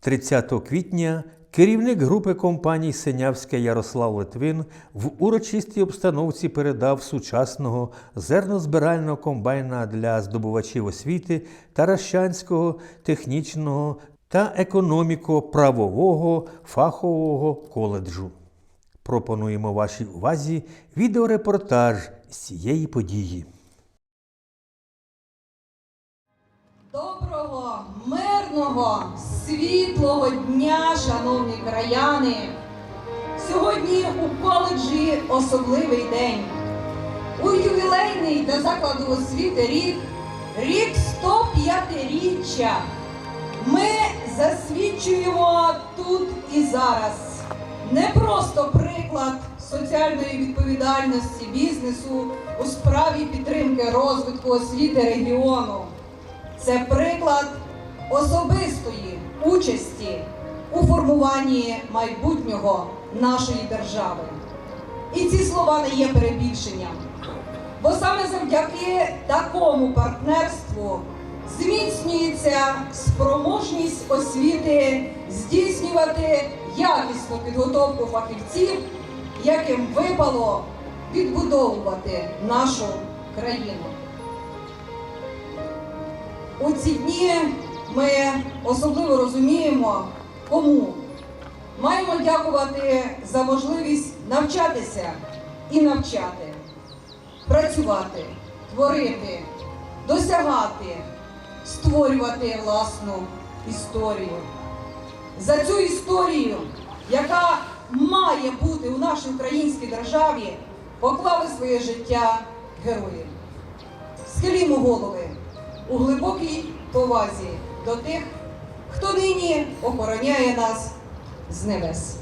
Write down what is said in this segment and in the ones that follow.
30 квітня керівник групи компаній Синявська Ярослав Литвин в урочистій обстановці передав сучасного зернозбирального комбайна для здобувачів освіти Таращанського технічного та економіко-правового фахового коледжу. Пропонуємо вашій увазі відеорепортаж з цієї події. Доброго, мирного, світлого дня, шановні краяни! Сьогодні у коледжі особливий день. У ювілейний для закладу освіти рік, рік 105-річчя. Ми засвідчуємо тут і зараз не просто приклад соціальної відповідальності бізнесу у справі підтримки розвитку освіти регіону. Це приклад особистої участі у формуванні майбутнього нашої держави. І ці слова не є перебільшенням. Бо саме завдяки такому партнерству зміцнюється спроможність освіти здійснювати якісну підготовку фахівців, яким випало відбудовувати нашу країну. У ці дні ми особливо розуміємо, кому маємо дякувати за можливість навчатися і навчати, працювати, творити, досягати, створювати власну історію. За цю історію, яка має бути у нашій українській державі, поклали своє життя герої. Схилімо голови у глибокій повазі до тих, хто нині охороняє нас з небес.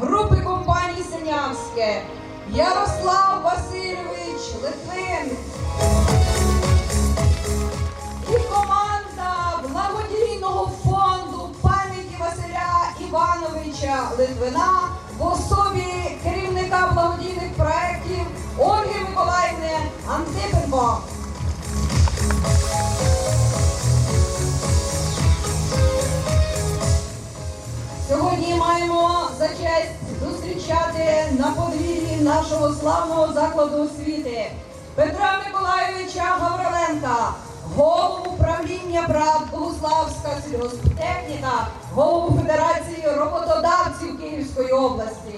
Групи компанії Синявське Ярослав Васильович Литвин. І команда благодійного фонду пам'яті Василя Івановича Литвина в особі керівника благодійних проєктів Ольги Миколаївни Антипенко. Сьогодні маємо за честь зустрічати на подвір'ї нашого славного закладу освіти Петра Миколайовича Гавриленка, голову правління ПРАД Богуславська сільгосптехніка, голову Федерації роботодавців Київської області.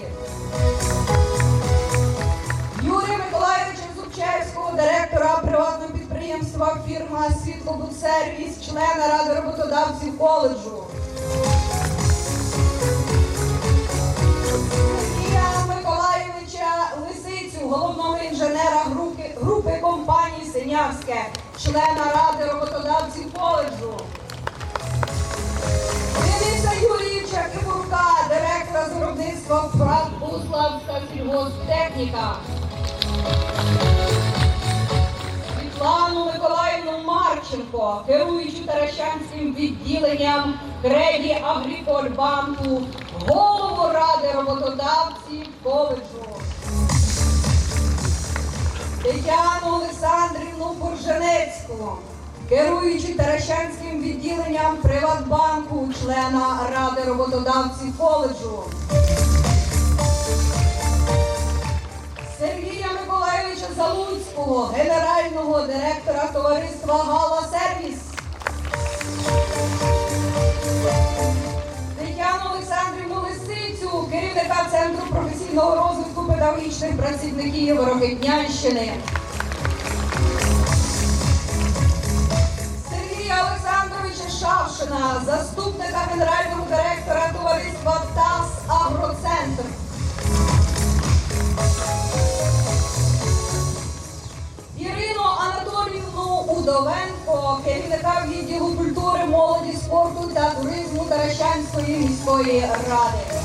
Юрія Миколайовича Зубчевського, директора приватного підприємства фірма Світлобудсервіс, члена Ради роботодавців коледжу. Головного інженера групи, групи компанії Синявське, члена Ради роботодавців коледжу. Дениса Юрійовича Кибурка, директора з виробництва ПРАТ Богуславська сільгосптехніка. Світлану Миколаївну Марченко, керуючу Таращанським відділенням Креді Агрікольбанку, голову Ради роботодавців коледжу. Тетяну Олександрівну Бурженецьку, керуючу Таращанським відділенням Приватбанку, члена Ради роботодавців коледжу. Сергія Миколайовича Залуцького, генерального директора товариства Гала Сервіс. Тетяну Олександрівну Лисицю, керівника Центру професійного розвитку педагогічних працівників Рокетнянщини. Сергія Олександровича Шавшина, заступника генерального директора товариства ТАС Агроцентр. Ірину Анатоліївну Удовенко, керівника відділу культури, молоді, спорту та туризму Таращанської міської ради.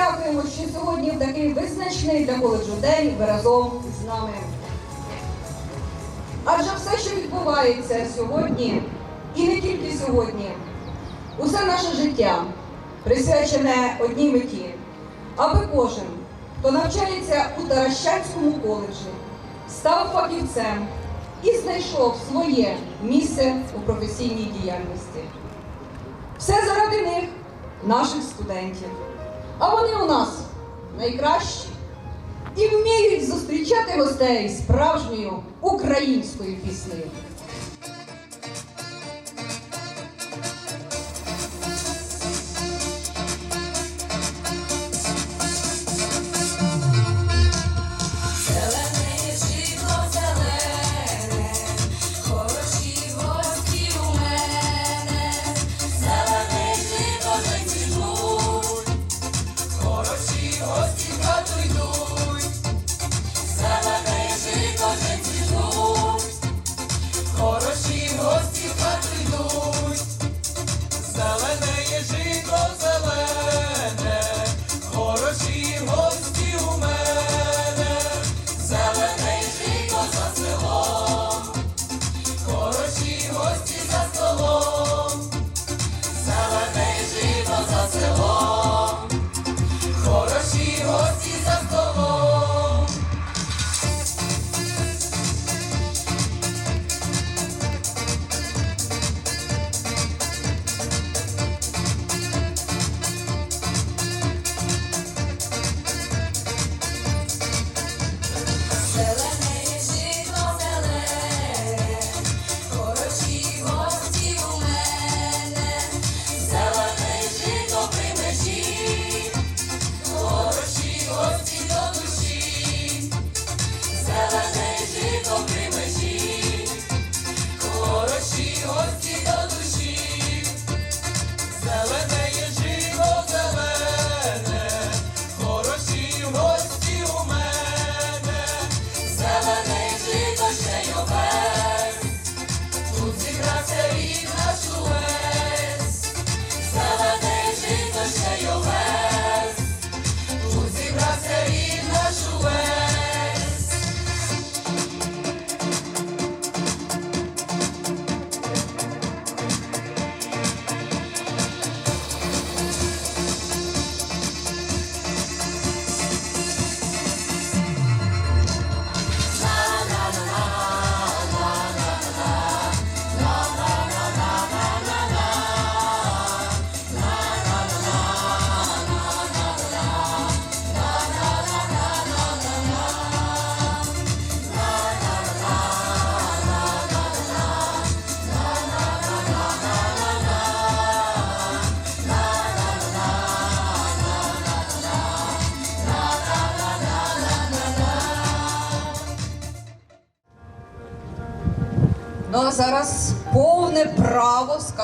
Дякуємо, що сьогодні в такий визначний для коледжу день ви разом з нами. Адже все, що відбувається сьогодні, і не тільки сьогодні, усе наше життя присвячене одній меті, аби кожен, хто навчається у Таращанському коледжі, став фахівцем і знайшов своє місце у професійній діяльності. Все заради них, наших студентів. А вони у нас найкращі і вміють зустрічати гостей справжньою українською піснею.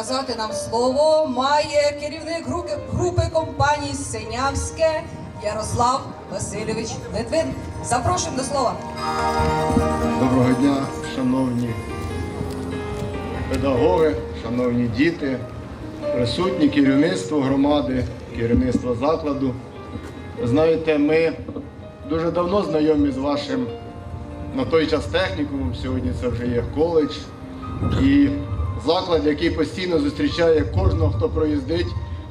Сказати нам слово має керівник групи, компанії Синявське Ярослав Васильович Литвин. Запрошуємо до слова. Доброго дня, шановні педагоги, шановні діти, присутні керівництво громади, керівництво закладу. Знаєте, ми дуже давно знайомі з вашим на той час технікумом, сьогодні це вже є коледж. І заклад, який постійно зустрічає кожного, хто проїздить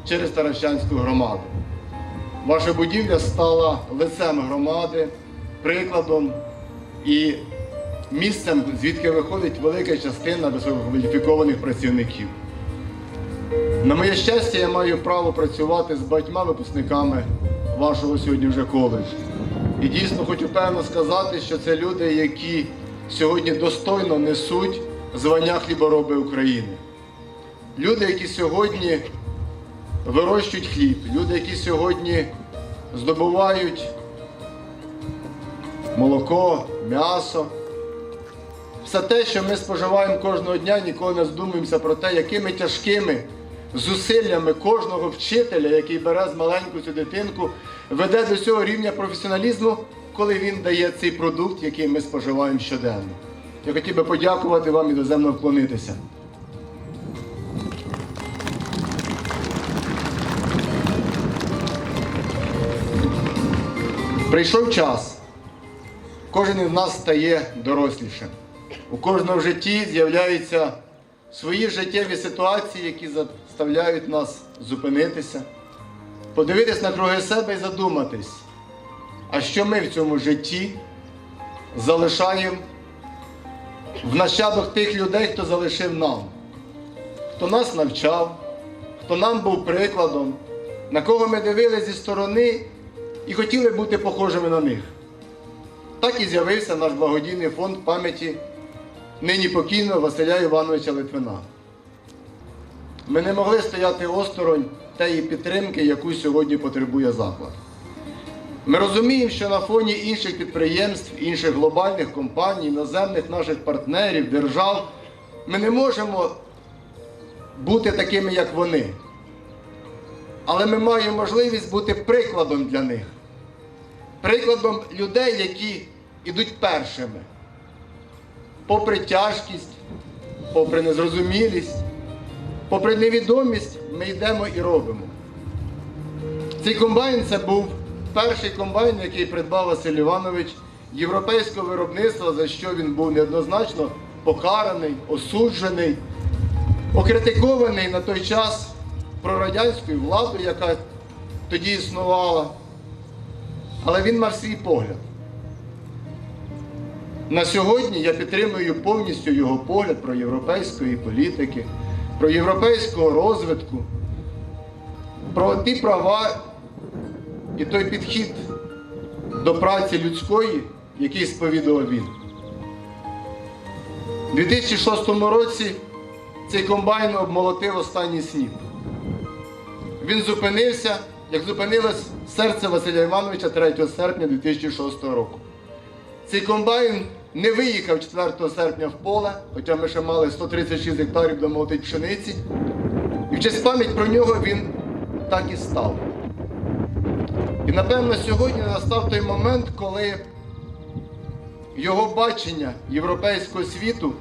через Таращанську громаду. Ваша будівля стала лицем громади, прикладом і місцем, звідки виходить велика частина висококваліфікованих працівників. На моє щастя, я маю право працювати з багатьма випускниками вашого сьогодні вже коледжу. І дійсно хочу певно сказати, що це люди, які сьогодні достойно несуть звання хлібороби України. Люди, які сьогодні вирощують хліб, люди, які сьогодні здобувають молоко, м'ясо. Все те, що ми споживаємо кожного дня, ніколи не здумуємося про те, якими тяжкими зусиллями кожного вчителя, який бере з маленьку цю дитинку, веде до цього рівня професіоналізму, коли він дає цей продукт, який ми споживаємо щоденно. Я хотів би подякувати вам і доземно вклонитися. Прийшов час. Кожен із нас стає дорослішим. У кожного в житті з'являються свої життєві ситуації, які заставляють нас зупинитися, подивитись на круги себе і задуматись, а що ми в цьому житті залишаємо в нащадок тих людей, хто залишив нам, хто нас навчав, хто нам був прикладом, на кого ми дивилися зі сторони і хотіли бути похожими на них. Так і з'явився наш благодійний фонд пам'яті нині покійного Василя Івановича Литвина. Ми не могли стояти осторонь тієї підтримки, яку сьогодні потребує заклад. Ми розуміємо, що на фоні інших підприємств, інших глобальних компаній, іноземних наших партнерів, держав, ми не можемо бути такими, як вони. Але ми маємо можливість бути прикладом для них прикладом людей, які йдуть першими. Попри тяжкість, попри незрозумілість, попри невідомість, ми йдемо і робимо. Цей комбайн це був перший комбайн, який придбав Василь Іванович європейського виробництва, за що він був неоднозначно покараний, осуджений, окритикований на той час прорадянською владою, яка тоді існувала. Але він мав свій погляд. На сьогодні я підтримую повністю його погляд про європейської політики, про європейського розвитку, про ті права і той підхід до праці людської, який сповідував він. У 2006 році цей комбайн обмолотив останній сніп. Він зупинився, як зупинилось серце Василя Івановича 3 серпня 2006 року. Цей комбайн не виїхав 4 серпня в поле, хоча ми ще мали 136 гектарів до молотить пшениці. І в честь пам'ять про нього він так і став. І напевно сьогодні настав той момент, коли його бачення європейського світу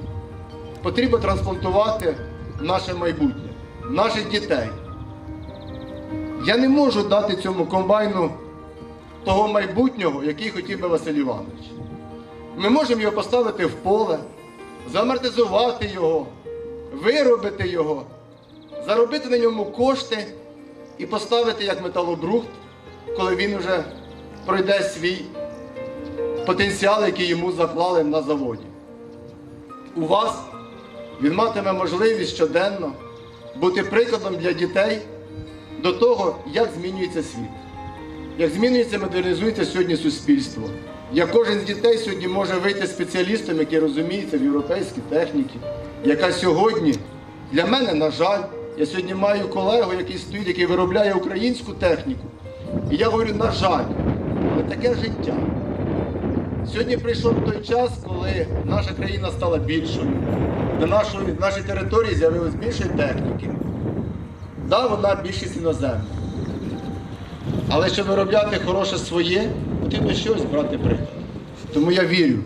потрібно трансплантувати в наше майбутнє, в наших дітей. Я не можу дати цьому комбайну того майбутнього, який хотів би Василь Іванович. Ми можемо його поставити в поле, замортизувати його, виробити його, заробити на ньому кошти і поставити як металобрухт, коли він вже пройде свій потенціал, який йому заклали на заводі. У вас він матиме можливість щоденно бути прикладом для дітей до того, як змінюється світ, як змінюється, модернізується сьогодні суспільство. Як кожен з дітей сьогодні може вийти спеціалістом, який розуміється в європейській техніці, яка сьогодні для мене, на жаль, я сьогодні маю колегу, який стоїть, який виробляє українську техніку. І я говорю, на жаль, але таке життя. Сьогодні прийшов той час, коли наша країна стала більшою. на нашої, на нашій території з'явилось більше техніки. Да, вона більшість іноземна. Але щоб виробляти хороше своє, потрібно щось брати приклад. Тому я вірю,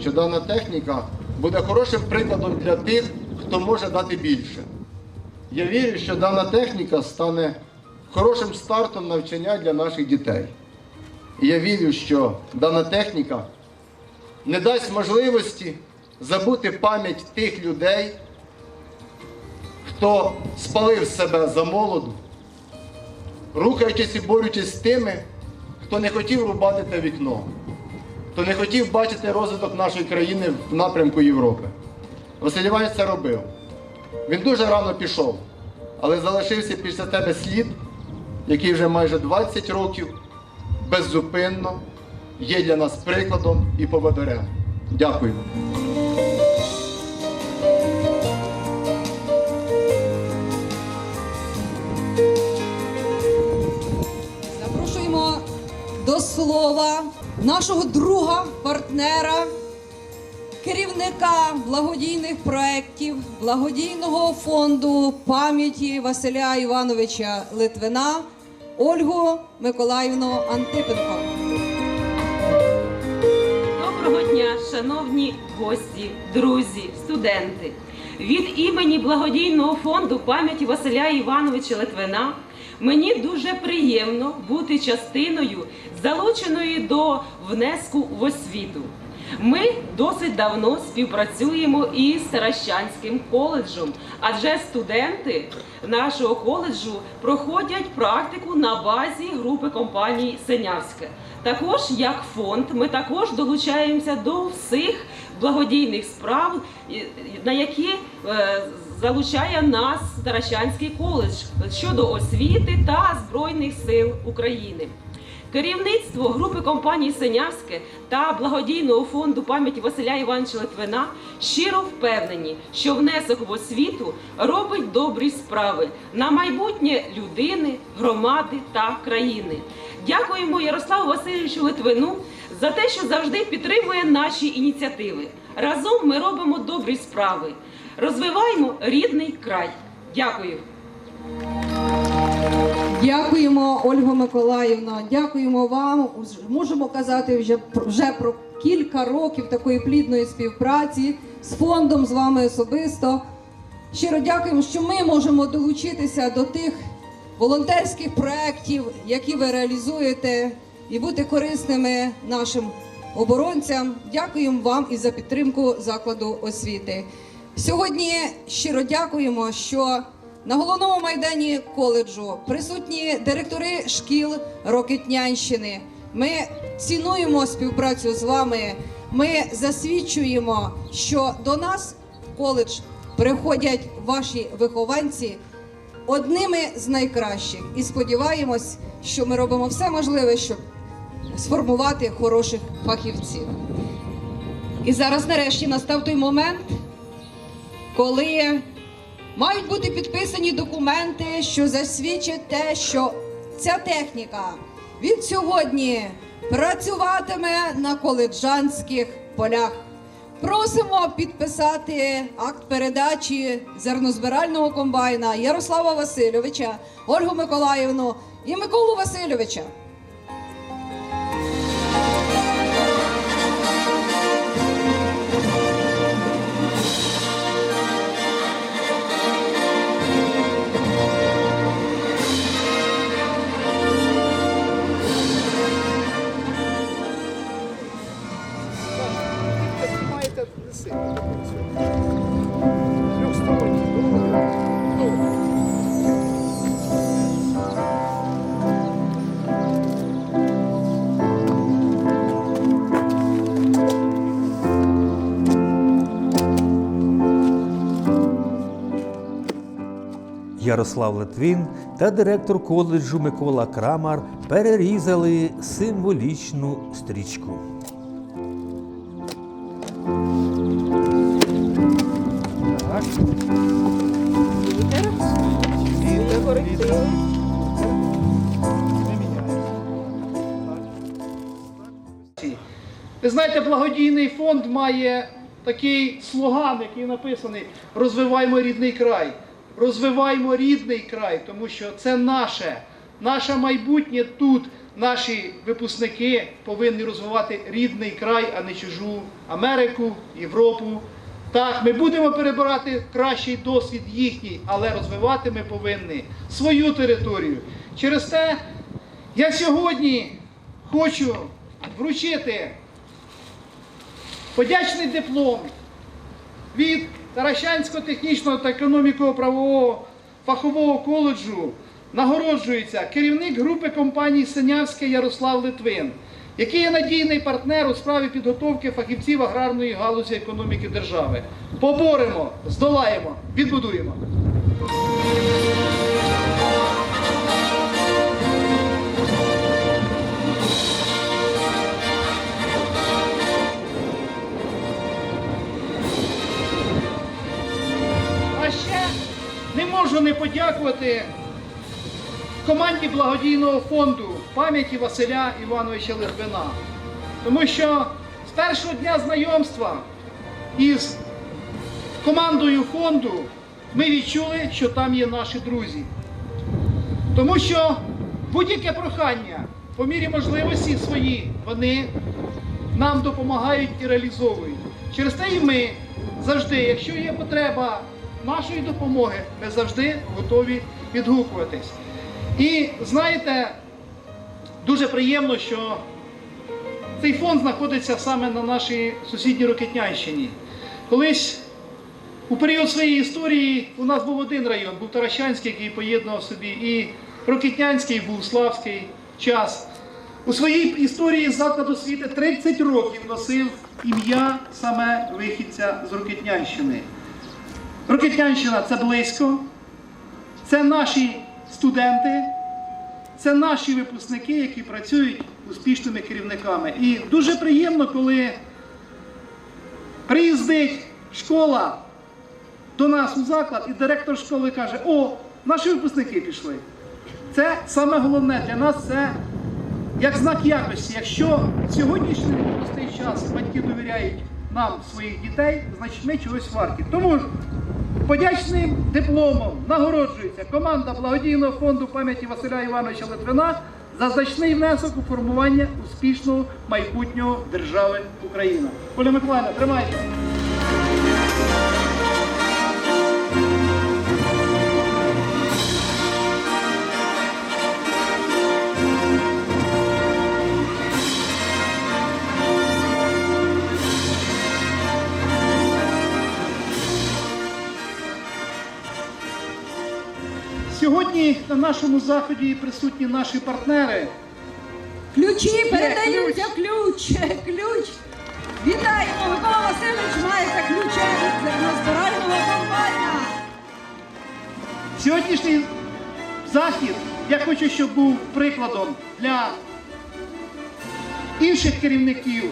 що дана техніка буде хорошим прикладом для тих, хто може дати більше. Я вірю, що дана техніка стане хорошим стартом навчання для наших дітей. І я вірю, що дана техніка не дасть можливості забути пам'ять тих людей, хто спалив себе за молоду, рухаючись і борючись з тими, хто не хотів рубати те вікно, хто не хотів бачити розвиток нашої країни в напрямку Європи. Василь Іванович це робив. Він дуже рано пішов, але залишився після тебе слід, який вже майже 20 років беззупинно є для нас прикладом і поводирем. Дякую. Запрошуємо до слова нашого друга, партнера, керівника благодійних проєктів благодійного фонду пам'яті Василя Івановича Литвина Ольгу Миколаївну Антипенко. Доброго дня, шановні гості, друзі, студенти. Від імені благодійного фонду пам'яті Василя Івановича Литвина мені дуже приємно бути частиною залученої до внеску в освіту. Ми досить давно співпрацюємо із Таращанським коледжем, адже студенти нашого коледжу проходять практику на базі групи компаній Синявське. Також як фонд, ми також долучаємося до всіх благодійних справ, на які е, залучає нас Таращанський коледж щодо освіти та Збройних сил України. Керівництво групи компаній Синявське та благодійного фонду пам'яті Василя Івановича Литвина щиро впевнені, що внесок в освіту робить добрі справи на майбутнє людини, громади та країни. Дякуємо Ярославу Васильовичу Литвину за те, що завжди підтримує наші ініціативи. Разом ми робимо добрі справи. Розвиваємо рідний край. Дякую. Дякуємо, Ольго Миколаївна. Дякуємо вам. Можемо казати вже, вже про кілька років такої плідної співпраці з фондом, з вами особисто. Щиро дякуємо, що ми можемо долучитися до тих волонтерських проєктів, які ви реалізуєте, і бути корисними нашим оборонцям. Дякуємо вам і за підтримку закладу освіти. Сьогодні щиро дякуємо, що на головному майдані коледжу присутні директори шкіл Рокетнянщини. Ми цінуємо співпрацю з вами. Ми засвідчуємо, що до нас в коледж приходять ваші вихованці одними з найкращих. І сподіваємось, що ми робимо все можливе, щоб сформувати хороших фахівців. І зараз, нарешті, настав той момент, коли мають бути підписані документи, що засвідчать те, що ця техніка від сьогодні працюватиме на коледжанських полях. Просимо підписати акт передачі зернозбирального комбайна Ярослава Васильовича, Ольгу Миколаївну і Миколу Васильовича. Ярослав Литвин та директор коледжу Микола Крамар перерізали символічну стрічку. Ви знаєте, благодійний фонд має такий слоган, який написаний Розвиваймо рідний край. Розвиваймо рідний край, тому що це наше, наше майбутнє тут. Наші випускники повинні розвивати рідний край, а не чужу Америку, Європу. Так, ми будемо перебирати кращий досвід їхній, але розвивати ми повинні свою територію. Через те я сьогодні хочу вручити подячний диплом від Таращанського технічного та економіко-правового фахового коледжу нагороджується керівник групи компанії Синявське Ярослав Литвин, який є надійний партнер у справі підготовки фахівців аграрної галузі економіки держави. Поборемо, здолаємо, відбудуємо. Можу не подякувати команді благодійного фонду пам'яті Василя Івановича Литвина. Тому що з першого дня знайомства із командою фонду ми відчули, що там є наші друзі. Тому що будь-яке прохання по мірі можливості свої вони нам допомагають і реалізовують. Через те і ми завжди, якщо є потреба нашої допомоги, ми завжди готові відгукуватись. І знаєте, дуже приємно, що цей фонд знаходиться саме на нашій сусідній Рокетнянщині. Колись у період своєї історії у нас був один район, був Таращанський, який поєднував собі, і Рокетнянський, і Богуславський час. У своїй історії заклад освіти 30 років носив ім'я саме вихідця з Рокетнянщини. Рокетнянщина це близько, це наші студенти, це наші випускники, які працюють успішними керівниками. І дуже приємно, коли приїздить школа до нас у заклад, і директор школи каже: О, наші випускники пішли. Це саме головне для нас це як знак якості. Якщо сьогоднішній непростий час батьки довіряють нам своїх дітей, значить ми чогось варті. Тому подячним дипломом нагороджується команда благодійного фонду пам'яті Василя Івановича Литвина за значний внесок у формування успішного майбутнього держави Україна. Оля Миколаївна, тримайте. На нашому заході присутні наші партнери. Ключі передаються ключ. Ключ. Вітаємо, Микола Васильович, маєте ключа від зернозбирального комбайна. Сьогоднішній захід я хочу, щоб був прикладом для інших керівників.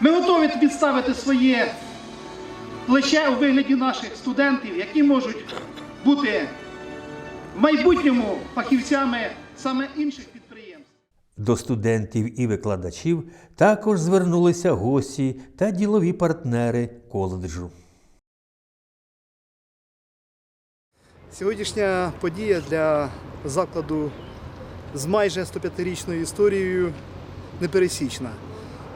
Ми готові підставити своє плече у вигляді наших студентів, які можуть бути майбутньому фахівцями саме інших підприємств. До студентів і викладачів також звернулися гості та ділові партнери коледжу. Сьогоднішня подія для закладу з майже 105-річною історією непересічна.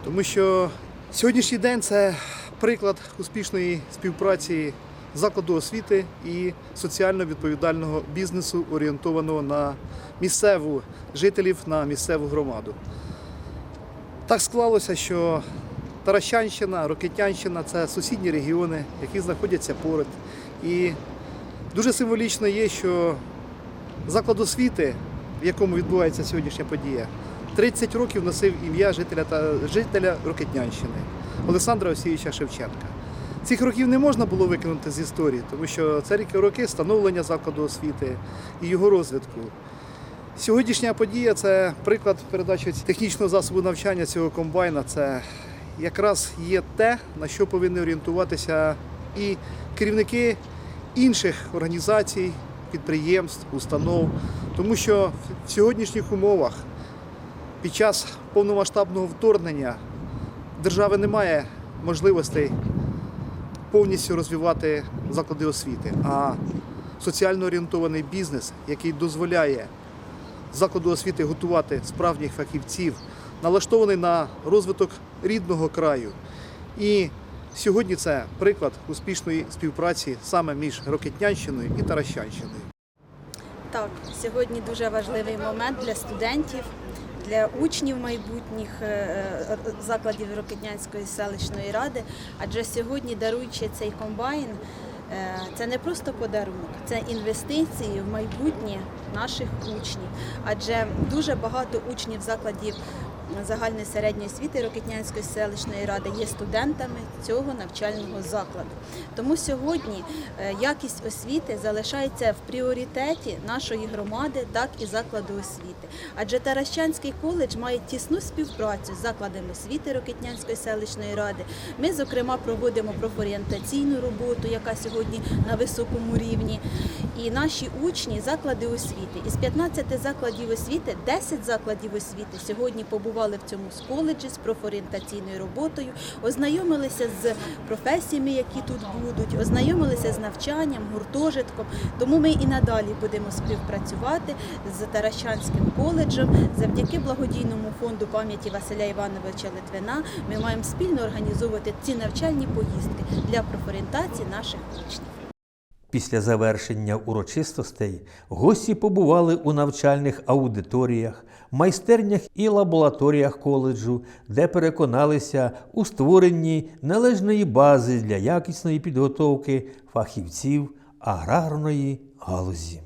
Тому що сьогоднішній день це приклад успішної співпраці закладу освіти і соціально відповідального бізнесу, орієнтованого на місцеву жителів, на місцеву громаду. Так склалося, що Таращанщина, Рокетянщина це сусідні регіони, які знаходяться поряд. І Дуже символічно є, що заклад освіти, в якому відбувається сьогоднішня подія, 30 років носив ім'я жителя жителя Рокетнянщини Олександра Осійовича Шевченка. Цих років не можна було викинути з історії, тому що це ріки роки становлення закладу освіти і його розвитку. Сьогоднішня подія це приклад передачі технічного засобу навчання цього комбайна. Це якраз є те, на що повинні орієнтуватися і керівники інших організацій, підприємств, установ, тому що в сьогоднішніх умовах під час повномасштабного вторгнення держави немає можливостей повністю розвивати заклади освіти, а соціально орієнтований бізнес, який дозволяє закладу освіти готувати справжніх фахівців, налаштований на розвиток рідного краю. І сьогодні це приклад успішної співпраці саме між Рокетнянщиною і Таращанщиною. Так, сьогодні дуже важливий момент для студентів, для учнів майбутніх е, е, закладів Рокетнянської селищної ради. Адже сьогодні, даруючи цей комбайн, е, це не просто подарунок, це інвестиції в майбутнє наших учнів. Адже дуже багато учнів закладів загальної середньої освіти Рокетнянської селищної ради є студентами цього навчального закладу. Тому сьогодні е, якість освіти залишається в пріоритеті нашої громади, так і закладу освіти. Адже Таращанський коледж має тісну співпрацю з закладами освіти Рокетнянської селищної ради. Ми, зокрема, проводимо профорієнтаційну роботу, яка сьогодні на високому рівні. І наші учні, заклади освіти. Із 15 закладів освіти 10 закладів освіти сьогодні побували в цьому з коледжі з профорієнтаційною роботою, ознайомилися з професіями, які тут будуть, ознайомилися з навчанням, гуртожитком. Тому ми і надалі будемо співпрацювати з Таращанським коледжем. Завдяки благодійному фонду пам'яті Василя Івановича Литвина ми маємо спільно організовувати ці навчальні поїздки для профорієнтації наших учнів. Після завершення урочистостей гості побували у навчальних аудиторіях, майстернях і лабораторіях коледжу, де переконалися у створенні належної бази для якісної підготовки фахівців аграрної галузі.